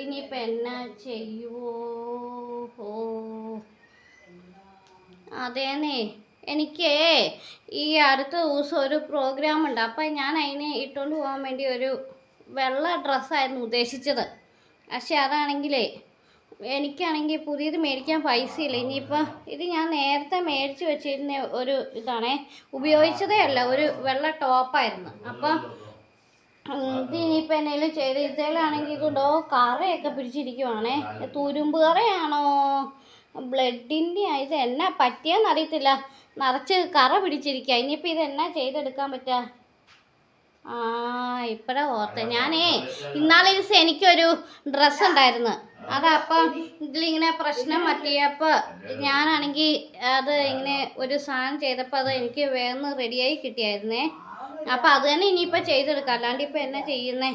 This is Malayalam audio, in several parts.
ഇതിനിപ്പോൾ എന്നാ ചെയ്യുവോ? ഓ അതേന്നേ എനിക്ക് ഈ അടുത്ത ദിവസം ഒരു പ്രോഗ്രാം ഉണ്ട്. അപ്പം ഞാൻ അതിന് ഇട്ടുകൊണ്ട് പോകാൻ വേണ്ടി ഒരു വെള്ള ഡ്രസ്സായിരുന്നു ഉദ്ദേശിച്ചത്. പക്ഷെ അതാണെങ്കിലേ എനിക്കാണെങ്കിൽ പുതിയത് മേടിക്കാൻ പൈസയില്ല. ഇനിയിപ്പോൾ ഇത് ഞാൻ നേരത്തെ മേടിച്ച് വെച്ചിരുന്ന ഒരു ഇതാണേ ഉപയോഗിച്ചതേ അല്ല ഒരു വെള്ള ടോപ്പായിരുന്നു അപ്പം ഇത് എന്തെങ്കിലും ചെയ്ത്. ഇതിലാണെങ്കിൽ ഇതുണ്ടോ? കറയൊക്കെ പിടിച്ചിരിക്കുവാണേ. തുരുമ്പ് കറയാണോ? ബ്ലഡിന്റെ ഇത് എന്നാ പറ്റിയെന്ന് അറിയത്തില്ല. നിറച്ച് കറ പിടിച്ചിരിക്കുക ഇനിയിപ്പോൾ ഇത് എന്നാ ചെയ്തെടുക്കാൻ പറ്റുക ആ ഇപ്പഴാ ഓർത്തേ. ഞാനേ ഇന്നാളെ ദിവസം എനിക്കൊരു ഡ്രസ്സ് ഉണ്ടായിരുന്നു. അതപ്പം ഇതിലിങ്ങനെ പ്രശ്നം പറ്റിയപ്പോൾ ഞാനാണെങ്കിൽ അത് ഇങ്ങനെ ഒരു സാധനം ചെയ്തപ്പോൾ അത് എനിക്ക് വേഗം റെഡിയായി കിട്ടിയായിരുന്നേ. അപ്പം അത് തന്നെ ഇനിയിപ്പോൾ ചെയ്തെടുക്കാം. അല്ലാണ്ട് ഇപ്പം എന്നാ ചെയ്യുന്നേ?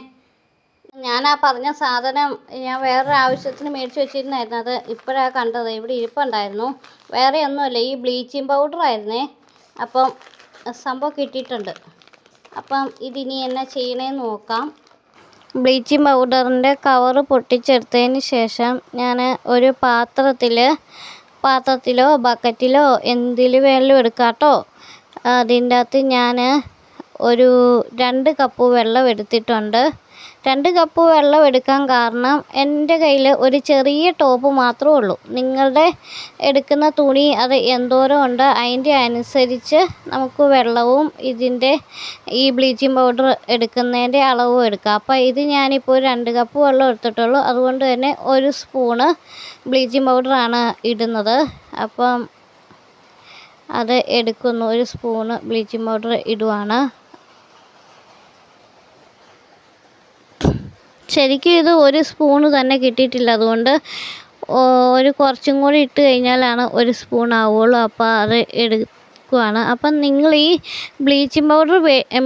ഞാൻ ആ പറഞ്ഞ സാധനം ഞാൻ വേറൊരു ആവശ്യത്തിന് മേടിച്ച് വെച്ചിരുന്നായിരുന്നു. അത് ഇപ്പോഴാണ് കണ്ടത്. ഇവിടെ ഇരിപ്പുണ്ടായിരുന്നു. വേറെ ഒന്നുമല്ല ഈ ബ്ലീച്ചിങ് പൗഡർ ആയിരുന്നേ. അപ്പം സംഭവം കിട്ടിയിട്ടുണ്ട്. അപ്പം ഇതിനി എന്നാ ചെയ്യണേന്ന് നോക്കാം. ബ്ലീച്ചിങ് പൗഡറിന്റെ കവറ് പൊട്ടിച്ചെടുത്തതിന് ശേഷം ഞാൻ ഒരു പാത്രത്തിൽ പാത്രത്തിലോ ബക്കറ്റിലോ എന്തിൽ വേണമെങ്കിലും എടുക്കാം കേട്ടോ. അതിന്റെ അകത്ത് ഞാൻ ഒരു രണ്ട് കപ്പ് വെള്ളം എടുത്തിട്ടുണ്ട്. രണ്ട് കപ്പ് വെള്ളം എടുക്കാൻ കാരണം എന്റെ കയ്യിൽ ഒരു ചെറിയ ടോപ്പ് മാത്രമേ ഉള്ളൂ. നിങ്ങളുടെ എടുക്കുന്ന തുണി അത് എന്തോരം ഉണ്ട് അതിന്റെ അനുസരിച്ച് നമുക്ക് വെള്ളവും ഇതിന്റെ ഈ ബ്ലീച്ചിങ് പൗഡർ എടുക്കുന്നതിന്റെ അളവും എടുക്കാം. അപ്പോൾ ഇത് ഞാനിപ്പോൾ രണ്ട് കപ്പ് വെള്ളം എടുത്തിട്ടുള്ളൂ. അതുകൊണ്ട് തന്നെ ഒരു സ്പൂണ് ബ്ലീച്ചിങ് പൗഡറാണ് ഇടുന്നത്. അപ്പം അത് എടുക്കുന്നു. ഒരു സ്പൂണ് ബ്ലീച്ചിങ് പൗഡർ ഇടുവാണ്. ശരിക്കും ഇത് ഒരു സ്പൂണ് തന്നെ കിട്ടിയിട്ടില്ല. അതുകൊണ്ട് ഒരു കുറച്ചും കൂടി ഇട്ട് കഴിഞ്ഞാലാണ് ഒരു സ്പൂൺ ആവുള്ളൂ. അപ്പോൾ അത് എടുക്കുവാണ്. അപ്പം നിങ്ങൾ ഈ ബ്ലീച്ചിങ് പൗഡർ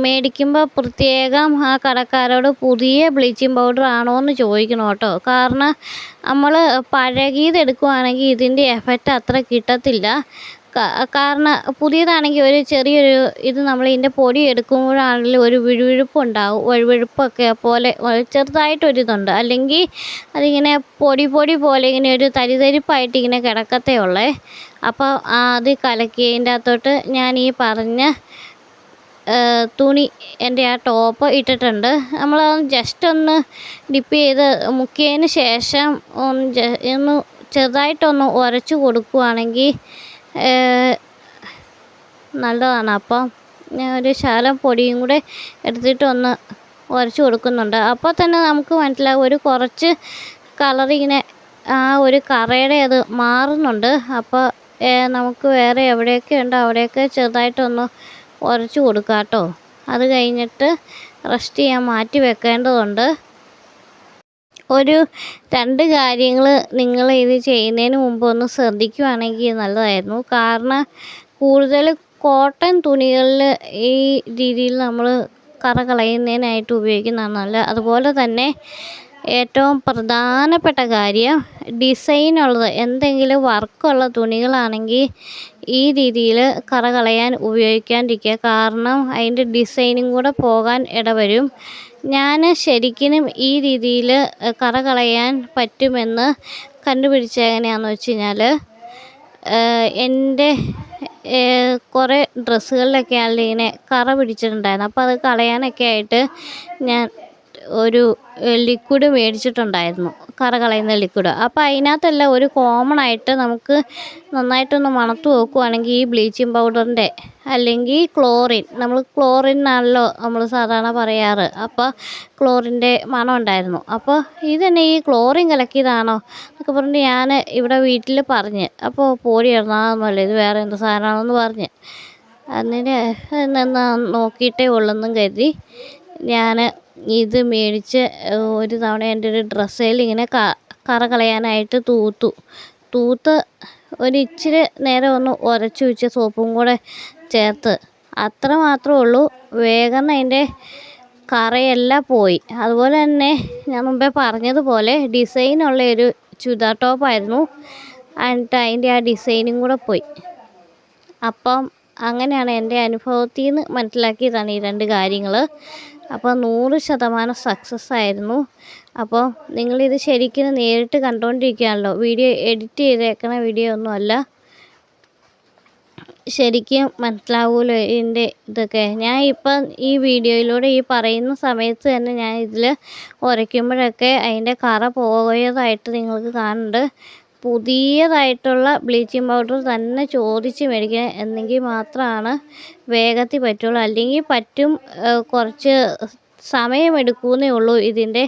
മേടിക്കുമ്പോൾ പ്രത്യേകം ആ കടക്കാരോട് പുതിയ ബ്ലീച്ചിങ് പൗഡർ ആണോ എന്ന് ചോദിക്കണം കേട്ടോ. കാരണം നമ്മൾ പഴകിയത് എടുക്കുവാണെങ്കിൽ ഇതിന്റെ എഫക്റ്റ് അത്ര കിട്ടത്തില്ല. കാരണം പുതിയതാണെങ്കിൽ ഒരു ചെറിയൊരു ഇത് നമ്മൾ ഇതിന്റെ പൊടി എടുക്കുമ്പോഴാണെങ്കിലും ഒരു വിഴുവിഴുപ്പുണ്ടാവും വഴുവഴുപ്പൊക്കെ പോലെ ചെറുതായിട്ടൊരിതുണ്ട്. അല്ലെങ്കിൽ അതിങ്ങനെ പൊടി പൊടി പോലെ ഇങ്ങനെ ഒരു തരിതരിപ്പായിട്ട് ഇങ്ങനെ കിടക്കത്തേ ഉള്ളേ. അപ്പോൾ അത് കലക്കി അതിന്റെ അകത്തോട്ട് ഞാൻ ഈ പറഞ്ഞ തുണി എന്റെ ആ ടോപ്പ് ഇട്ടിട്ടുണ്ട്. നമ്മൾ ജസ്റ്റ് ഒന്ന് ഡിപ്പ് ചെയ്ത് മുക്കിയതിന് ശേഷം ഒന്ന് ചെറുതായിട്ടൊന്ന് ഉരച്ച് കൊടുക്കുവാണെങ്കിൽ നല്ലതാണ്. അപ്പം ഞാൻ ഒരു ശകലം പൊടിയും കൂടെ എടുത്തിട്ട് ഒന്ന് ഉരച്ച് കൊടുക്കുന്നുണ്ട്. അപ്പോൾ തന്നെ നമുക്ക് മനസ്സിലാകും ഒരു കുറച്ച് കളറിങ്ങനെ ആ ഒരു കറയുടെ അത് മാറുന്നുണ്ട്. അപ്പോൾ നമുക്ക് വേറെ എവിടെയൊക്കെ ഉണ്ടോ അവിടെയൊക്കെ ചെറുതായിട്ടൊന്ന് ഉരച്ച് കൊടുക്കാം കേട്ടോ. അത് കഴിഞ്ഞിട്ട് റെസ്റ്റ് ചെയ്യാൻ മാറ്റി വെക്കേണ്ടതുണ്ട്. ഒരു രണ്ട് കാര്യങ്ങൾ നിങ്ങൾ ഇത് ചെയ്യുന്നതിന് മുമ്പ് ഒന്ന് ശ്രദ്ധിക്കുവാണെങ്കിൽ നല്ലതായിരുന്നു. കാരണം കൂടുതൽ കോട്ടൺ തുണികളിൽ ഈ രീതിയിൽ നമ്മൾ കറ കളയുന്നതിനായിട്ട് ഉപയോഗിക്കുന്നതാണ് നല്ലത്. അതുപോലെ തന്നെ ഏറ്റവും പ്രധാനപ്പെട്ട കാര്യം ഡിസൈൻ ഡിസൈനുള്ളത് എന്തെങ്കിലും വർക്കുള്ള തുണികളാണെങ്കിൽ ഈ രീതിയിൽ കറ കളയാൻ ഉപയോഗിക്കാണ്ടിരിക്കുക. കാരണം അതിന്റെ ഡിസൈനും കൂടെ പോകാൻ ഇടവരും. ഞാൻ ശരിക്കും ഈ രീതിയിൽ കറ കളയാൻ പറ്റുമെന്ന് കണ്ടുപിടിച്ചത് എങ്ങനെയാണെന്ന് വെച്ച് കഴിഞ്ഞാൽ എന്റെ കുറേ ഡ്രസ്സുകളിലൊക്കെ ആണെങ്കിൽ ഇങ്ങനെ കറ പിടിച്ചിട്ടുണ്ടായിരുന്നു. അപ്പോൾ അത് കളയാനൊക്കെ ആയിട്ട് ഞാൻ ഒരു ലിക്വിഡ് മേടിച്ചിട്ടുണ്ടായിരുന്നു. കറ കളയുന്ന ലിക്വിഡ് അപ്പോൾ അതിനകത്തെല്ലാം ഒരു കോമൺ ആയിട്ട് നമുക്ക് നന്നായിട്ടൊന്ന് മണത്ത് നോക്കുവാണെങ്കിൽ ഈ ബ്ലീച്ചിങ് പൗഡറിന്റെ അല്ലെങ്കിൽ ക്ലോറിൻ നമ്മൾ ക്ലോറിൻ ആണല്ലോ നമ്മൾ സാധാരണ പറയാറ്. അപ്പോൾ ക്ലോറിന്റെ മണം ഉണ്ടായിരുന്നു. അപ്പോൾ തന്നെ ഈ ക്ലോറിൻ കലക്കിയതാണോ എന്നൊക്കെ പറഞ്ഞിട്ട് ഞാൻ ഇവിടെ വീട്ടിൽ പറഞ്ഞ്. അപ്പോൾ പോടി അതൊന്നുമല്ല ഇത് വേറെ എന്ത് സാധനമാണെന്ന് പറഞ്ഞ്. അതിന് നോക്കിയിട്ടേ ഉള്ളെന്നും കരുതി ഞാൻ ഇത് മേടിച്ച് ഒരു തവണ എന്റെ ഒരു ഡ്രസ്സേൽ ഇങ്ങനെ ക കറ കളയാനായിട്ട് തൂത്തു. തൂത്ത് ഒരിച്ചിരി നേരം ഒന്ന് ഉരച്ചു വെച്ച് സോപ്പും കൂടെ ചേർത്ത്. അത്ര മാത്രമേ ഉള്ളൂ. വേഗം അതിന്റെ കറയെല്ലാം പോയി. അതുപോലെ തന്നെ ഞാൻ മുമ്പേ പറഞ്ഞതുപോലെ ഡിസൈനുള്ള ഒരു ചുരിദാർ ടോപ്പായിരുന്നു എന്നിട്ട് അതിന്റെ ആ ഡിസൈനും കൂടെ പോയി. അപ്പം അങ്ങനെയാണ് എന്റെ അനുഭവത്തിൽ നിന്ന് മനസ്സിലാക്കിയതാണ് ഈ രണ്ട് കാര്യങ്ങൾ. അപ്പോൾ നൂറ് ശതമാനം സക്സസ് ആയിരുന്നു. അപ്പോൾ നിങ്ങളിത് ശരിക്കും നേരിട്ട് കണ്ടുകൊണ്ടിരിക്കുകയാണല്ലോ. വീഡിയോ എഡിറ്റ് ചെയ്തേക്കുന്ന വീഡിയോ ഒന്നുമല്ല ശരിക്കും മനസ്സിലാവുമല്ലോ ഇതിന്റെ ഇതൊക്കെ? ഞാൻ ഇപ്പം ഈ വീഡിയോയിലൂടെ ഈ പറയുന്ന സമയത്ത് തന്നെ ഞാൻ ഇതിൽ ഉരയ്ക്കുമ്പോഴൊക്കെ അതിന്റെ കറ പോയതായിട്ട് നിങ്ങൾക്ക് കാണുന്നുണ്ട്. പുതിയതായിട്ടുള്ള ബ്ലീച്ചിങ് പൗഡർ തന്നെ ചോദിച്ച് മേടിക്കുക എന്നെങ്കിൽ മാത്രമാണ് വേഗത്തിൽ പറ്റുള്ളൂ. അല്ലെങ്കിൽ പറ്റും കുറച്ച് സമയമെടുക്കുമെന്നേ ഉള്ളൂ ഇതിന്റെ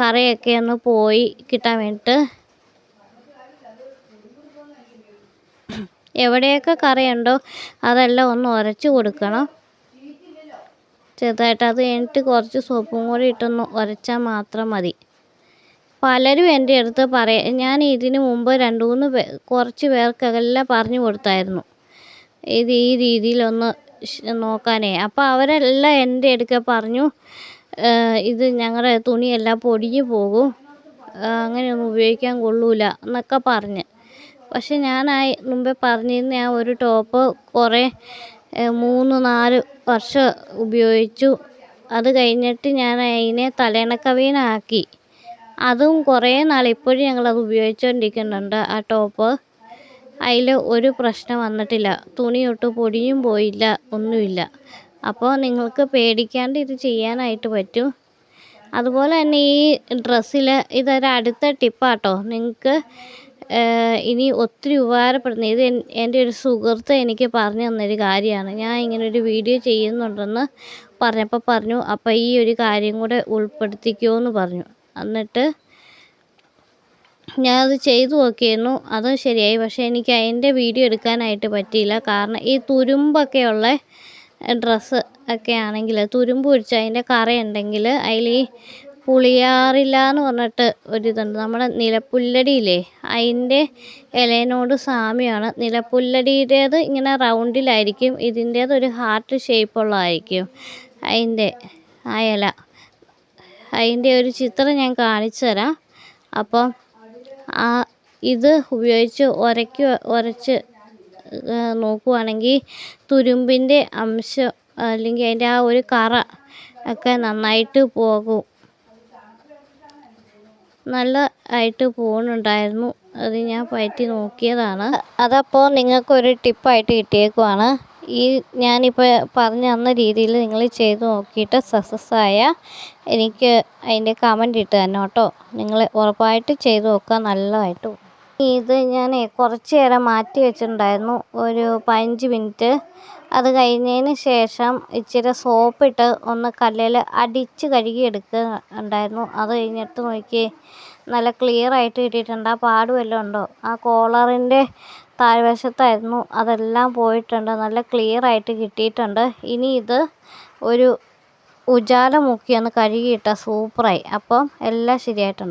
കറയൊക്കെ ഒന്ന് പോയി കിട്ടാൻ വേണ്ടിയിട്ട്. എവിടെയൊക്കെ കറയുണ്ടോ അതെല്ലാം ഒന്ന് ഉരച്ച് കൊടുക്കണം. ചെറുതായിട്ട് അത് കഴിഞ്ഞിട്ട് കുറച്ച് സോപ്പും കൂടി ഇട്ടൊന്ന് ഉരച്ചാൽ മാത്രം മതി. പലരും എന്റെ അടുത്ത് പറയാം ഞാൻ ഇതിന് മുമ്പ് രണ്ട് മൂന്ന് പേ കുറച്ച് പേർക്കെല്ലാം പറഞ്ഞു കൊടുത്തായിരുന്നു. ഇത് ഈ രീതിയിലൊന്ന് നോക്കാനേ. അപ്പോൾ അവരെല്ലാം എന്റെ അടുക്ക പറഞ്ഞു ഇത് ഞങ്ങളുടെ തുണിയെല്ലാം പൊടിഞ്ഞു പോകും. അങ്ങനെയൊന്നും ഉപയോഗിക്കാൻ കൊള്ളൂല എന്നൊക്കെ പറഞ്ഞ്. പക്ഷെ ഞാൻ ആ മുമ്പേ പറഞ്ഞിരുന്ന ആ ഒരു ടോപ്പ് കുറേ മൂന്ന് നാല് വർഷം ഉപയോഗിച്ചു. അത് കഴിഞ്ഞിട്ട് ഞാൻ അതിനെ തലയിണക്കവീനാക്കി അതും കുറേ നാൾ ഇപ്പോഴും ഞങ്ങളത് ഉപയോഗിച്ചുകൊണ്ടിരിക്കുന്നുണ്ട് ആ ടോപ്പ്. അതിൽ ഒരു പ്രശ്നം വന്നിട്ടില്ല. തുണിയൊട്ട് പൊടിയും പോയില്ല ഒന്നുമില്ല. അപ്പോൾ നിങ്ങൾക്ക് പേടിക്കാണ്ട് ഇത് ചെയ്യാനായിട്ട് പറ്റും. അതുപോലെ തന്നെ ഈ ഡ്രസ്സിൽ ഇതൊരു അടുത്ത ടിപ്പാട്ടോ. നിങ്ങൾക്ക് ഇനി ഒത്തിരി ഉപകാരപ്പെടുന്ന ഇത് എന്റെ ഒരു സുഹൃത്ത് എനിക്ക് പറഞ്ഞു തന്നൊരു കാര്യമാണ്. ഞാൻ ഇങ്ങനെ ഒരു വീഡിയോ ചെയ്യുന്നുണ്ടെന്ന് പറഞ്ഞപ്പോൾ പറഞ്ഞു അപ്പോൾ ഈ ഒരു കാര്യം കൂടെ ഉൾപ്പെടുത്തിക്കോ എന്ന് പറഞ്ഞു. എന്നിട്ട് ഞാനത് ചെയ്തു നോക്കിയിരുന്നു. അത് ശരിയായി. പക്ഷേ എനിക്ക് അതിന്റെ വീഡിയോ എടുക്കാനായിട്ട് പറ്റിയില്ല. കാരണം ഈ തുരുമ്പൊക്കെ ഉള്ള ഡ്രസ്സ് ഒക്കെ ആണെങ്കിൽ തുരുമ്പ് പിടിച്ച് അതിന്റെ കറയുണ്ടെങ്കിൽ അതിൽ ഈ പുളിയാറില്ല എന്ന് പറഞ്ഞിട്ട് ഒരിതുണ്ട് നമ്മുടെ നിലപ്പുല്ലടിയില്ലേ അതിന്റെ ഇലയിനോട് സാമ്യമാണ്. നിലപ്പുല്ലടിയുടേത് ഇങ്ങനെ റൗണ്ടിലായിരിക്കും. ഇതിന്റേത് ഒരു ഹാർട്ട് ഷേപ്പുള്ളതായിരിക്കും. അതിന്റെ ആ ഇല. അതിന്റെ ഒരു ചിത്രം ഞാൻ കാണിച്ചു തരാം. അപ്പം ആ ഇത് ഉപയോഗിച്ച് ഉരയ്ക്ക് ഉരച്ച് നോക്കുവാണെങ്കിൽ തുരുമ്പിന്റെ അംശം അല്ലെങ്കിൽ അതിന്റെ ആ ഒരു കറ ഒക്കെ നന്നായിട്ട് പോകും. നല്ല ആയിട്ട് പോകുന്നുണ്ടായിരുന്നു അത് ഞാൻ പറ്റി നോക്കിയതാണ്. അതപ്പോൾ നിങ്ങൾക്കൊരു ടിപ്പായിട്ട് കിട്ടിയേക്കുവാണ്. ഈ ഞാനിപ്പോൾ പറഞ്ഞു തന്ന രീതിയിൽ നിങ്ങൾ ചെയ്ത് നോക്കിയിട്ട് സക്സസ് ആയ എനിക്ക് അതിന്റെ കമന്റ് ഇട്ട് തന്നെ കേട്ടോ. നിങ്ങൾ ഉറപ്പായിട്ട് ചെയ്ത് നോക്കുക നല്ലതായിട്ട് ഇത് ഞാൻ കുറച്ച് നേരം മാറ്റി വെച്ചിട്ടുണ്ടായിരുന്നു. ഒരു പതിനഞ്ച് മിനിറ്റ് അത് കഴിഞ്ഞതിന് ശേഷം ഇച്ചിരി സോപ്പിട്ട് ഒന്ന് കല്ലിൽ അടിച്ച് കഴുകി എടുക്കുന്നുണ്ടായിരുന്നു അത് കഴിഞ്ഞിട്ട് നോക്കി നല്ല ക്ലിയർ ആയിട്ട് കിട്ടിയിട്ടുണ്ട്. ആ പാട് വല്ലതും ഉണ്ടോ? ആ കോളറിന്റെ താഴ്വശത്തായിരുന്നു. അതെല്ലാം പോയിട്ടുണ്ട്. നല്ല ക്ലിയർ ആയിട്ട് കിട്ടിയിട്ടുണ്ട്. ഇനി ഇത് ഒരു ഉജാല മുക്കിയൊന്ന് കഴുകിയിട്ടാൽ സൂപ്പറായി അപ്പം എല്ലാം ശരിയായിട്ടുണ്ട്.